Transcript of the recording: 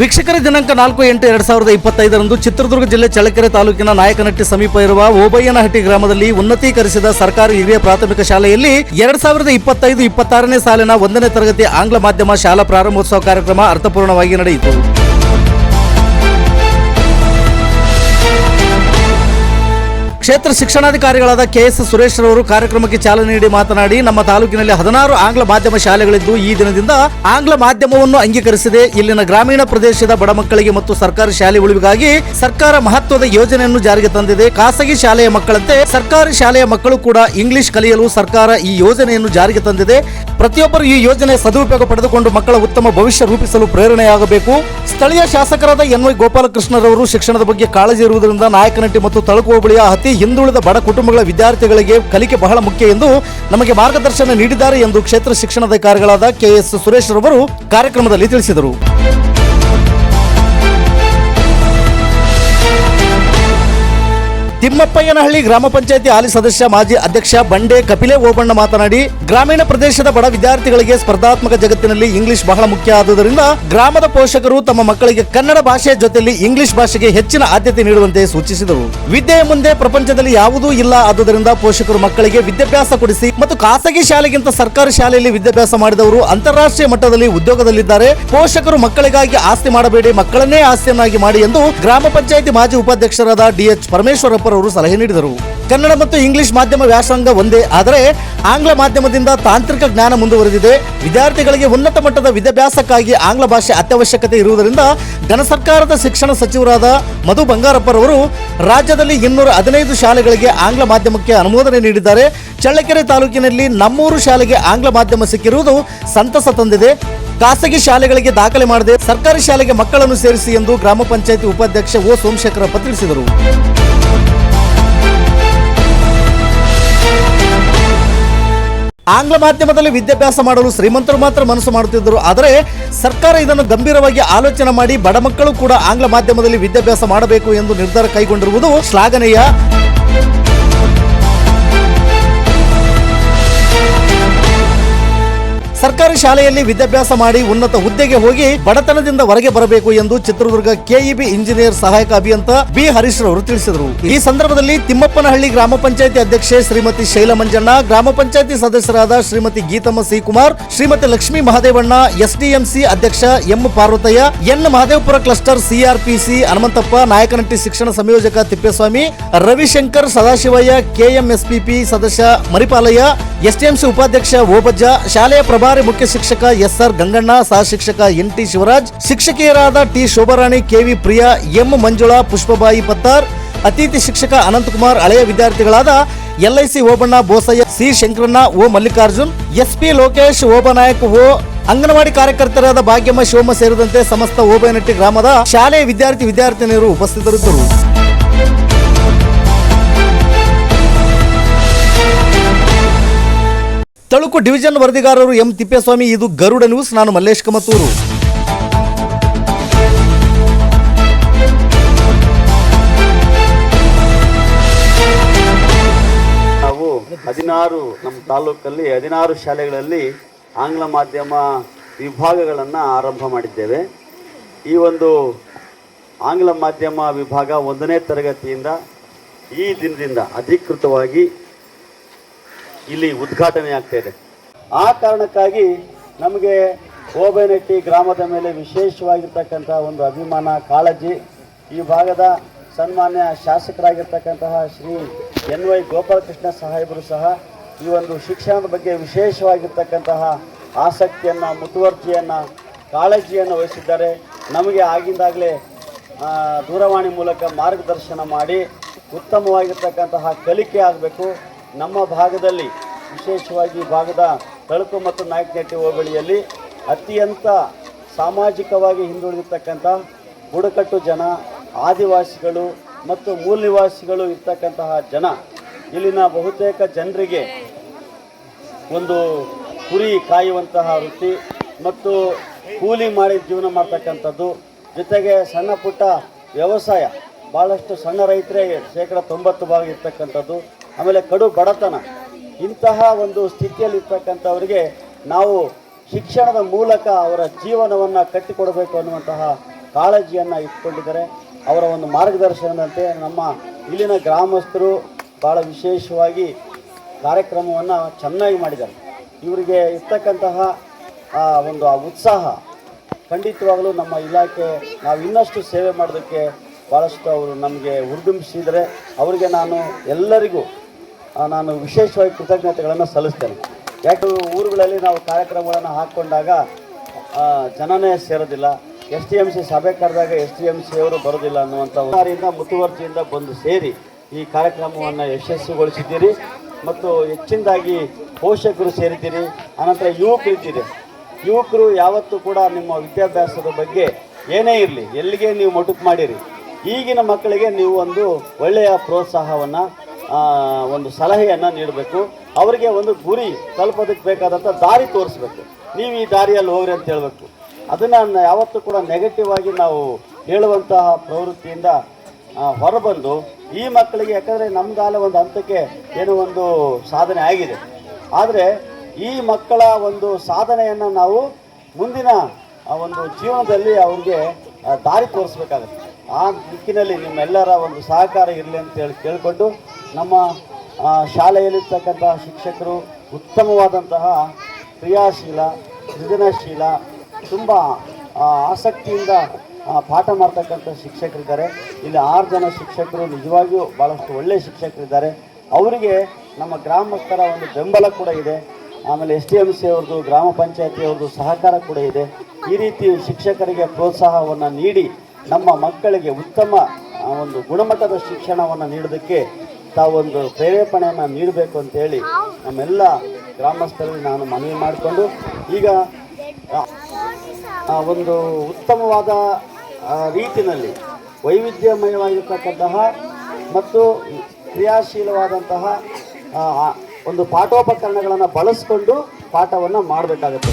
ವೀಕ್ಷಕರ ದಿನಾಂಕ ನಾಲ್ಕು, ಎಂಟು, ಎರಡ್ ಸಾವಿರದ ಇಪ್ಪತ್ತೈದರಂದು ಚಿತ್ರದುರ್ಗ ಜಿಲ್ಲೆ ಚಳ್ಳಕೆರೆ ತಾಲೂಕಿನ ನಾಯಕನಟ್ಟಿ ಸಮೀಪ ಇರುವ ಓಬಯ್ಯನಹಟ್ಟಿ ಗ್ರಾಮದಲ್ಲಿ ಉನ್ನತೀಕರಿಸಿದ ಸರ್ಕಾರಿ ಹಿರಿಯ ಪ್ರಾಥಮಿಕ ಶಾಲೆಯಲ್ಲಿ ಎರಡ್ ಸಾವಿರದ ಇಪ್ಪತ್ತೈದು, ಇಪ್ಪತ್ತಾರನೇ ಸಾಲಿನ ಒಂದನೇ ತರಗತಿ ಆಂಗ್ಲ ಮಾಧ್ಯಮ ಶಾಲಾ ಪ್ರಾರಂಭೋತ್ಸವ ಕಾರ್ಯಕ್ರಮ ಅರ್ಥಪೂರ್ಣವಾಗಿ ನಡೆಯಿತು. ಕ್ಷೇತ್ರ ಶಿಕ್ಷಣಾಧಿಕಾರಿಗಳಾದ ಕೆಎಸ್ ಸುರೇಶ್ ರವರು ಕಾರ್ಯಕ್ರಮಕ್ಕೆ ಚಾಲನೆ ನೀಡಿ ಮಾತನಾಡಿ, ನಮ್ಮ ತಾಲೂಕಿನಲ್ಲಿ ಹದಿನಾರು ಆಂಗ್ಲ ಮಾಧ್ಯಮ ಶಾಲೆಗಳಿದ್ದು ಈ ದಿನದಿಂದ ಆಂಗ್ಲ ಮಾಧ್ಯಮವನ್ನು ಅಂಗೀಕರಿಸಿದೆ. ಇಲ್ಲಿನ ಗ್ರಾಮೀಣ ಪ್ರದೇಶದ ಬಡ ಮಕ್ಕಳಿಗೆ ಮತ್ತು ಸರ್ಕಾರಿ ಶಾಲೆ ಉಳಿವಿಗಾಗಿ ಸರ್ಕಾರ ಮಹತ್ವದ ಯೋಜನೆಯನ್ನು ಜಾರಿಗೆ ತಂದಿದೆ. ಖಾಸಗಿ ಶಾಲೆಯ ಮಕ್ಕಳಂತೆ ಸರ್ಕಾರಿ ಶಾಲೆಯ ಮಕ್ಕಳು ಕೂಡ ಇಂಗ್ಲಿಷ್ ಕಲಿಯಲು ಸರ್ಕಾರ ಈ ಯೋಜನೆಯನ್ನು ಜಾರಿಗೆ ತಂದಿದೆ. ಪ್ರತಿಯೊಬ್ಬರು ಈ ಯೋಜನೆ ಸದುಪಯೋಗ ಪಡೆದುಕೊಂಡು ಮಕ್ಕಳ ಉತ್ತಮ ಭವಿಷ್ಯ ರೂಪಿಸಲು ಪ್ರೇರಣೆಯಾಗಬೇಕು. ಸ್ಥಳೀಯ ಶಾಸಕರಾದ ಎನ್ ವೈ ಗೋಪಾಲಕೃಷ್ಣರವರು ಶಿಕ್ಷಣದ ಬಗ್ಗೆ ಕಾಳಜಿ ಇರುವುದರಿಂದ ನಾಯಕನಟ್ಟಿ ಮತ್ತು ತಳಕು ಹೋಬಳಿಯ ಅತಿ ಹಿಂದುಳಿದ ಬಡ ಕುಟುಂಬಗಳ ವಿದ್ಯಾರ್ಥಿಗಳಿಗೆ ಕಲಿಕೆ ಬಹಳ ಮುಖ್ಯ ಎಂದು ನಮಗೆ ಮಾರ್ಗದರ್ಶನ ನೀಡಿದ್ದಾರೆ ಎಂದು ಕ್ಷೇತ್ರ ಶಿಕ್ಷಣಾಧಿಕಾರಿಗಳಾದ ಕೆಎಸ್ ಸುರೇಶ್ ರವರು ಕಾರ್ಯಕ್ರಮದಲ್ಲಿ ತಿಳಿಸಿದರು. ತಿಮ್ಮಪ್ಪಯ್ಯನಹಳ್ಳಿ ಗ್ರಾಮ ಪಂಚಾಯತಿ ಹಾಲಿ ಸದಸ್ಯ ಮಾಜಿ ಅಧ್ಯಕ್ಷ ಬಂಡೆ ಕಪಿಲೆ ಓಬಣ್ಣ ಮಾತನಾಡಿ, ಗ್ರಾಮೀಣ ಪ್ರದೇಶದ ಬಡ ವಿದ್ಯಾರ್ಥಿಗಳಿಗೆ ಸ್ಪರ್ಧಾತ್ಮಕ ಜಗತ್ತಿನಲ್ಲಿ ಇಂಗ್ಲಿಷ್ ಬಹಳ ಮುಖ್ಯ ಆದುದರಿಂದ ಗ್ರಾಮದ ಪೋಷಕರು ತಮ್ಮ ಮಕ್ಕಳಿಗೆ ಕನ್ನಡ ಭಾಷೆಯ ಜೊತೆಯಲ್ಲಿ ಇಂಗ್ಲಿಷ್ ಭಾಷೆಗೆ ಹೆಚ್ಚಿನ ಆದ್ಯತೆ ನೀಡುವಂತೆ ಸೂಚಿಸಿದರು. ವಿದ್ಯೆಯ ಮುಂದೆ ಪ್ರಪಂಚದಲ್ಲಿ ಯಾವುದೂ ಇಲ್ಲ ಆದುದರಿಂದ ಪೋಷಕರು ಮಕ್ಕಳಿಗೆ ವಿದ್ಯಾಭ್ಯಾಸ ಕೊಡಿಸಿ ಮತ್ತು ಖಾಸಗಿ ಶಾಲೆಗಿಂತ ಸರ್ಕಾರಿ ಶಾಲೆಯಲ್ಲಿ ವಿದ್ಯಾಭ್ಯಾಸ ಮಾಡಿದವರು ಅಂತಾರಾಷ್ಟ್ರೀಯ ಮಟ್ಟದಲ್ಲಿ ಉದ್ಯೋಗದಲ್ಲಿದ್ದಾರೆ. ಪೋಷಕರು ಮಕ್ಕಳಿಗಾಗಿ ಆಸ್ತಿ ಮಾಡಬೇಡಿ, ಮಕ್ಕಳನ್ನೇ ಆಸ್ತಿಯನ್ನಾಗಿ ಮಾಡಿ ಎಂದು ಗ್ರಾಮ ಪಂಚಾಯತಿ ಮಾಜಿ ಉಪಾಧ್ಯಕ್ಷರಾದ ಡಿಎಚ್ ಪರಮೇಶ್ವರಪ್ಪರವರು ಸಲಹೆ ನೀಡಿದರು. ಕನ್ನಡ ಮತ್ತು ಇಂಗ್ಲಿಷ್ ಮಾಧ್ಯಮ ವ್ಯಾಸಂಗ ಒಂದೇ, ಆದರೆ ಆಂಗ್ಲ ಮಾಧ್ಯಮದಿಂದ ತಾಂತ್ರಿಕ ಜ್ಞಾನ ಮುಂದುವರೆದಿದೆ. ವಿದ್ಯಾರ್ಥಿಗಳಿಗೆ ಉನ್ನತ ಮಟ್ಟದ ವಿದ್ಯಾಭ್ಯಾಸಕ್ಕಾಗಿ ಆಂಗ್ಲ ಭಾಷೆ ಅತ್ಯವಶ್ಯಕತೆ ಇರುವುದರಿಂದ ಘನ ಸರ್ಕಾರದ ಶಿಕ್ಷಣ ಸಚಿವರಾದ ಮಧು ಬಂಗಾರಪ್ಪರವರು ರಾಜ್ಯದಲ್ಲಿ ಇನ್ನೂರ ಹದಿನೈದು ಶಾಲೆಗಳಿಗೆ ಆಂಗ್ಲ ಮಾಧ್ಯಮಕ್ಕೆ ಅನುಮೋದನೆ ನೀಡಿದ್ದಾರೆ. ಚಳ್ಳಕೆರೆ ತಾಲೂಕಿನಲ್ಲಿ ನಮ್ಮೂರು ಶಾಲೆಗೆ ಆಂಗ್ಲ ಮಾಧ್ಯಮ ಸಿಕ್ಕಿರುವುದು ಸಂತಸ ತಂದಿದೆ. ಖಾಸಗಿ ಶಾಲೆಗಳಿಗೆ ದಾಖಲೆ ಮಾಡದೆ ಸರ್ಕಾರಿ ಶಾಲೆಗೆ ಮಕ್ಕಳನ್ನು ಸೇರಿಸಿ ಎಂದು ಗ್ರಾಮ ಪಂಚಾಯಿತಿ ಉಪಾಧ್ಯಕ್ಷ ಓ ಸೋಮಶೇಖರಪ್ಪ ತಿಳಿಸಿದರು. ಆಂಗ್ಲ ಮಾಧ್ಯಮದಲ್ಲಿ ವಿದ್ಯಾಭ್ಯಾಸ ಮಾಡಲು ಶ್ರೀಮಂತರು ಮಾತ್ರ ಮನಸ್ಸು ಮಾಡುತ್ತಿದ್ದರು. ಆದರೆ ಸರ್ಕಾರ ಇದನ್ನು ಗಂಭೀರವಾಗಿ ಆಲೋಚನೆ ಮಾಡಿ ಬಡ ಮಕ್ಕಳು ಕೂಡ ಆಂಗ್ಲ ಮಾಧ್ಯಮದಲ್ಲಿ ವಿದ್ಯಾಭ್ಯಾಸ ಮಾಡಬೇಕು ಎಂದು ನಿರ್ಧಾರ ಕೈಗೊಂಡಿರುವುದು ಶ್ಲಾಘನೀಯ. ಸರ್ಕಾರಿ ಶಾಲೆಯಲ್ಲಿ ವಿದ್ಯಾಭ್ಯಾಸ ಮಾಡಿ ಉನ್ನತ ಹುದ್ದೆಗೆ ಹೋಗಿ ಬಡತನದಿಂದ ಹೊರಗೆ ಬರಬೇಕು ಎಂದು ಚಿತ್ರದುರ್ಗ ಕೆಇಬಿ ಇಂಜಿನಿಯರ್ ಸಹಾಯಕ ಅಭಿಯಂತ ಬಿ ಹರೀಶ್ ರವರು ತಿಳಿಸಿದರು. ಈ ಸಂದರ್ಭದಲ್ಲಿ ತಿಮ್ಮಪ್ಪನಹಳ್ಳಿ ಗ್ರಾಮ ಪಂಚಾಯತಿ ಅಧ್ಯಕ್ಷೆ ಶ್ರೀಮತಿ ಶೈಲ ಮಂಜಣ್ಣ, ಗ್ರಾಮ ಪಂಚಾಯತಿ ಸದಸ್ಯರಾದ ಶ್ರೀಮತಿ ಗೀತಮ್ಮ ಸಿ ಕುಮಾರ್ ಶ್ರೀಮತಿ ಲಕ್ಷ್ಮೀ ಮಹಾದೇವಣ್ಣ, ಎಸ್ಡಿಎಂಸಿ ಅಧ್ಯಕ್ಷ M Parvathaiah, N Mahadevapura cluster CRPC Hanumanthappa, Nayakanahatti ಶಿಕ್ಷಣ ಸಂಯೋಜಕ ತಿಪ್ಪೇಸ್ವಾಮಿ, ರವಿಶಂಕರ್ ಸದಾಶಿವಯ್ಯ, ಕೆಎಂಎಸ್ಪಿಪಿ ಸದಸ್ಯ ಮರಿಪಾಲಯ್ಯ ಎಸ್ಟಿಎಂಸಿ ಉಪಾಧ್ಯಕ್ಷ ಓಬಜ್ಜ, ಶಾಲೆಯ ಪ್ರಭಾರಿ ಮುಖ್ಯ ಶಿಕ್ಷಕ ಎಸ್ಆರ್ ಗಂಗಣ್ಣ, ಸಹ ಶಿಕ್ಷಕ N T Shivaraj, ಶಿಕ್ಷಕಿಯರಾದ T Shobharani KV Priya, M Manjula, Pushpabai Pattar, ಅತಿಥಿ ಶಿಕ್ಷಕ ಅನಂತಕುಮಾರ್ ಹಳೆಯ ವಿದ್ಯಾರ್ಥಿಗಳಾದ LIC Obanna, Bosaiah, C Shankaranna, O Mallikarjun, SP Lokesh Obanayak O anganwadi ಕಾರ್ಯಕರ್ತರಾದ Bhagyamma, Shivamma ಸೇರಿದಂತೆ ಸಮಸ್ತ ಓಬನಟ್ಟಿ ಗ್ರಾಮದ ಶಾಲೆಯ ವಿದ್ಯಾರ್ಥಿ, ವಿದ್ಯಾರ್ಥಿನಿಯರು ಉಪಸ್ಥಿತರಿದ್ದರು. ತಳುಕು ಡಿವಿಷನ್ ವರದಿಗಾರರು ಎಂ ತಿಪ್ಪೇಸ್ವಾಮಿ, ಇದು ಗರುಡ ನ್ಯೂಸ್, ನಾನು ಮಲ್ಲೇಶ್ ಕಮತೂರು. ನಾವು ಹದಿನಾರು, ನಮ್ಮ ತಾಲೂಕಲ್ಲಿ ಹದಿನಾರು ಶಾಲೆಗಳಲ್ಲಿ ಆಂಗ್ಲ ಮಾಧ್ಯಮ ವಿಭಾಗಗಳನ್ನು ಆರಂಭ ಮಾಡಿದ್ದೇವೆ. ಈ ಒಂದು ಆಂಗ್ಲ ಮಾಧ್ಯಮ ವಿಭಾಗ ಒಂದನೇ ತರಗತಿಯಿಂದ ಈ ದಿನದಿಂದ ಅಧಿಕೃತವಾಗಿ ಇಲ್ಲಿ ಉದ್ಘಾಟನೆ ಆಗ್ತಾ ಇದೆ. ಆ ಕಾರಣಕ್ಕಾಗಿ ನಮಗೆ ಓಬೆನಟ್ಟಿ ಗ್ರಾಮದ ಮೇಲೆ ವಿಶೇಷವಾಗಿರ್ತಕ್ಕಂತಹ ಒಂದು ಅಭಿಮಾನ, ಕಾಳಜಿ, ಈ ಭಾಗದ ಸನ್ಮಾನ್ಯ ಶಾಸಕರಾಗಿರ್ತಕ್ಕಂತಹ ಶ್ರೀ ಎನ್ ವೈ ಗೋಪಾಲಕೃಷ್ಣ ಸಾಹೇಬರು ಸಹ ಈ ಒಂದು ಶಿಕ್ಷಣದ ಬಗ್ಗೆ ವಿಶೇಷವಾಗಿರ್ತಕ್ಕಂತಹ ಆಸಕ್ತಿಯನ್ನು, ಮುತುವರ್ಜಿಯನ್ನು, ಕಾಳಜಿಯನ್ನು ವಹಿಸಿದ್ದಾರೆ. ನಮಗೆ ಆಗಿಂದಾಗಲೇ ದೂರವಾಣಿ ಮೂಲಕ ಮಾರ್ಗದರ್ಶನ ಮಾಡಿ, ಉತ್ತಮವಾಗಿರ್ತಕ್ಕಂತಹ ಕಲಿಕೆ ಆಗಬೇಕು. ನಮ್ಮ ಭಾಗದಲ್ಲಿ, ವಿಶೇಷವಾಗಿ ಭಾಗದ ತಳುಕು ಮತ್ತು ನಾಯಕನಟ್ಟಿ ಹೋಬಳಿಯಲ್ಲಿ ಅತ್ಯಂತ ಸಾಮಾಜಿಕವಾಗಿ ಹಿಂದುಳಿದಿರ್ತಕ್ಕಂಥ ಬುಡಕಟ್ಟು ಜನ, ಆದಿವಾಸಿಗಳು ಮತ್ತು ಮೂಲ ನಿವಾಸಿಗಳು ಇರ್ತಕ್ಕಂತಹ ಜನ. ಇಲ್ಲಿನ ಬಹುತೇಕ ಜನರಿಗೆ ಒಂದು ಕುರಿ ಕಾಯುವಂತಹ ವೃತ್ತಿ ಮತ್ತು ಕೂಲಿ ಮಾಡಿ ಜೀವನ ಮಾಡ್ತಕ್ಕಂಥದ್ದು. ಜೊತೆಗೆ ಸಣ್ಣ ಪುಟ್ಟ ವ್ಯವಸಾಯ ಭಾಳಷ್ಟು ಸಣ್ಣ ರೈತರೇ ಶೇಕಡ ತೊಂಬತ್ತು ಭಾಗ ಇರ್ತಕ್ಕಂಥದ್ದು. ಆಮೇಲೆ ಕಡು ಬಡತನ. ಇಂತಹ ಒಂದು ಸ್ಥಿತಿಯಲ್ಲಿರ್ತಕ್ಕಂಥವ್ರಿಗೆ ನಾವು ಶಿಕ್ಷಣದ ಮೂಲಕ ಅವರ ಜೀವನವನ್ನು ಕಟ್ಟಿಕೊಡಬೇಕು ಅನ್ನುವಂತಹ ಕಾಳಜಿಯನ್ನು ಇಟ್ಕೊಂಡಿದ್ದಾರೆ. ಅವರ ಒಂದು ಮಾರ್ಗದರ್ಶನದಂತೆ ನಮ್ಮ ಇಲ್ಲಿನ ಗ್ರಾಮಸ್ಥರು ಭಾಳ ವಿಶೇಷವಾಗಿ ಕಾರ್ಯಕ್ರಮವನ್ನು ಚೆನ್ನಾಗಿ ಮಾಡಿದ್ದಾರೆ. ಇವರಿಗೆ ಇರ್ತಕ್ಕಂತಹ ಒಂದು ಆ ಉತ್ಸಾಹ ಖಂಡಿತವಾಗಲೂ ನಮ್ಮ ಇಲಾಖೆ ನಾವು ಇನ್ನಷ್ಟು ಸೇವೆ ಮಾಡೋದಕ್ಕೆ ಭಾಳಷ್ಟು ಅವರು ನಮಗೆ ಹುರಿದುಂಬಿಸಿದರೆ ಅವರಿಗೆ ನಾನು ಎಲ್ಲರಿಗೂ ನಾನು ವಿಶೇಷವಾಗಿ ಕೃತಜ್ಞತೆಗಳನ್ನು ಸಲ್ಲಿಸ್ತೇನೆ. ಯಾಕೆ ಊರುಗಳಲ್ಲಿ ನಾವು ಕಾರ್ಯಕ್ರಮಗಳನ್ನು ಹಾಕ್ಕೊಂಡಾಗ ಜನನೇ ಸೇರೋದಿಲ್ಲ. ಎಸ್ ಟಿ ಎಂ ಸಿ ಸಭೆ ಕರೆದಾಗ ಎಸ್ ಟಿ ಎಂ ಸಿ ಅವರು ಬರೋದಿಲ್ಲ ಅನ್ನುವಂಥ ಮುತುವರ್ಜಿಯಿಂದ ಬಂದು ಸೇರಿ ಈ ಕಾರ್ಯಕ್ರಮವನ್ನು ಯಶಸ್ವಿಗೊಳಿಸಿದ್ದೀರಿ. ಮತ್ತು ಹೆಚ್ಚಿನದಾಗಿ ಪೋಷಕರು ಸೇರಿದ್ದೀರಿ. ಅನಂತರ ಯುವಕರಿದ್ದೀರಿ ಯುವಕರು ಯಾವತ್ತೂ ಕೂಡ ನಿಮ್ಮ ವಿದ್ಯಾಭ್ಯಾಸದ ಬಗ್ಗೆ ಏನೇ ಇರಲಿ, ಎಲ್ಲಿಗೆ ನೀವು ಮೊಟಕು ಮಾಡಿರಿ, ಈಗಿನ ಮಕ್ಕಳಿಗೆ ನೀವು ಒಂದು ಒಳ್ಳೆಯ ಪ್ರೋತ್ಸಾಹವನ್ನು ಒಂದು ಸಲಹೆಯನ್ನು ನೀಡಬೇಕು. ಅವರಿಗೆ ಒಂದು ಗುರಿ ತಲುಪೋದಕ್ಕೆ ಬೇಕಾದಂಥ ದಾರಿ ತೋರಿಸ್ಬೇಕು. ನೀವು ಈ ದಾರಿಯಲ್ಲಿ ಹೋಗ್ರಿ ಅಂತ ಹೇಳಬೇಕು. ಅದನ್ನು ಯಾವತ್ತೂ ಕೂಡ ನೆಗೆಟಿವ್ ಆಗಿ ನಾವು ಹೇಳುವಂತಹ ಪ್ರವೃತ್ತಿಯಿಂದ ಹೊರಬಂದು ಈ ಮಕ್ಕಳಿಗೆ, ಯಾಕಂದರೆ ನಮ್ಗಾಲ ಒಂದು ಹಂತಕ್ಕೆ ಏನೋ ಒಂದು ಸಾಧನೆ ಆಗಿದೆ. ಆದರೆ ಈ ಮಕ್ಕಳ ಒಂದು ಸಾಧನೆಯನ್ನು ನಾವು ಮುಂದಿನ ಒಂದು ಜೀವನದಲ್ಲಿ ಅವ್ರಿಗೆ ದಾರಿ ತೋರಿಸ್ಬೇಕಾಗುತ್ತೆ. ಆ ದಿಕ್ಕಿನಲ್ಲಿ ನಿಮ್ಮೆಲ್ಲರ ಒಂದು ಸಹಕಾರ ಇರಲಿ ಅಂತೇಳಿ ಕೇಳಿಕೊಂಡು ನಮ್ಮ ಶಾಲೆಯಲ್ಲಿರ್ತಕ್ಕಂಥ ಶಿಕ್ಷಕರು ಉತ್ತಮವಾದಂತಹ ಕ್ರಿಯಾಶೀಲ, ಸೃಜನಶೀಲ, ತುಂಬ ಆಸಕ್ತಿಯಿಂದ ಪಾಠ ಮಾಡ್ತಕ್ಕಂಥ ಶಿಕ್ಷಕರಿದ್ದಾರೆ. ಇಲ್ಲಿ ಆರು ಜನ ಶಿಕ್ಷಕರು, ನಿಜವಾಗಿಯೂ ಭಾಳಷ್ಟು ಒಳ್ಳೆಯ ಶಿಕ್ಷಕರಿದ್ದಾರೆ. ಅವರಿಗೆ ನಮ್ಮ ಗ್ರಾಮಸ್ಥರ ಒಂದು ಬೆಂಬಲ ಕೂಡ ಇದೆ. ಆಮೇಲೆ ಎಸ್ ಡಿ ಎಂ ಸಿ ಅವ್ರದ್ದು, ಗ್ರಾಮ ಪಂಚಾಯತಿ ಅವ್ರದ್ದು ಸಹಕಾರ ಕೂಡ ಇದೆ. ಈ ರೀತಿ ಶಿಕ್ಷಕರಿಗೆ ಪ್ರೋತ್ಸಾಹವನ್ನು ನೀಡಿ ನಮ್ಮ ಮಕ್ಕಳಿಗೆ ಉತ್ತಮ ಒಂದು ಗುಣಮಟ್ಟದ ಶಿಕ್ಷಣವನ್ನು ನೀಡೋದಕ್ಕೆ ತಾವೊಂದು ಪ್ರೇರೇಪಣೆಯನ್ನು ನೀಡಬೇಕು ಅಂತೇಳಿ ನಮ್ಮೆಲ್ಲ ಗ್ರಾಮಸ್ಥರಲ್ಲಿ ನಾನು ಮನವಿ ಮಾಡಿಕೊಂಡು ಈಗ ಒಂದು ಉತ್ತಮವಾದ ರೀತಿಯಲ್ಲಿ ವೈವಿಧ್ಯಮಯವಾಗಿರ್ತಕ್ಕಂತಹ ಮತ್ತು ಕ್ರಿಯಾಶೀಲವಾದಂತಹ ಒಂದು ಪಾಠೋಪಕರಣಗಳನ್ನು ಬಳಸಿಕೊಂಡು ಪಾಠವನ್ನು ಮಾಡಬೇಕಾಗುತ್ತೆ.